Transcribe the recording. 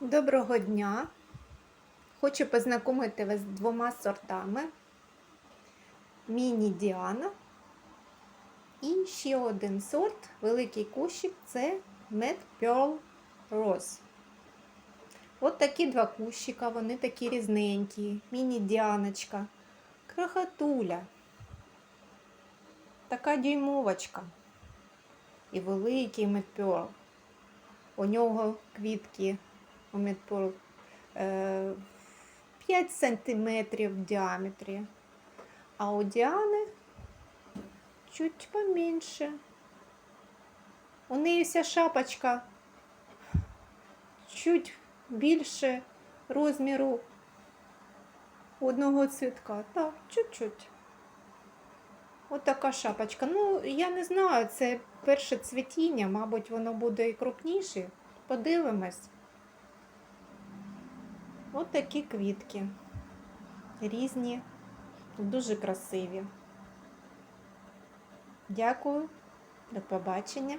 Доброго дня! Хочу познайомити вас з двома сортами. Міні Діана. І ще один сорт, великий кущик це Mad Pearl Rose. От такі два кущика, вони такі різненькі. Міні Діаночка, крохотуля, така дюймовочка. І великий Pearl. У нього квітки Медпол 5 сантиметрів в діаметрі, а у Діани чуть поменше. У неї вся шапочка чуть більше розміру одного цвітка. Так, чуть-чуть. От шапочка. Ну, я не знаю, це перше цвітіння, мабуть, воно буде і крупніше. Подивимось. От такі квітки. Різні, дуже красиві. Дякую, до побачення.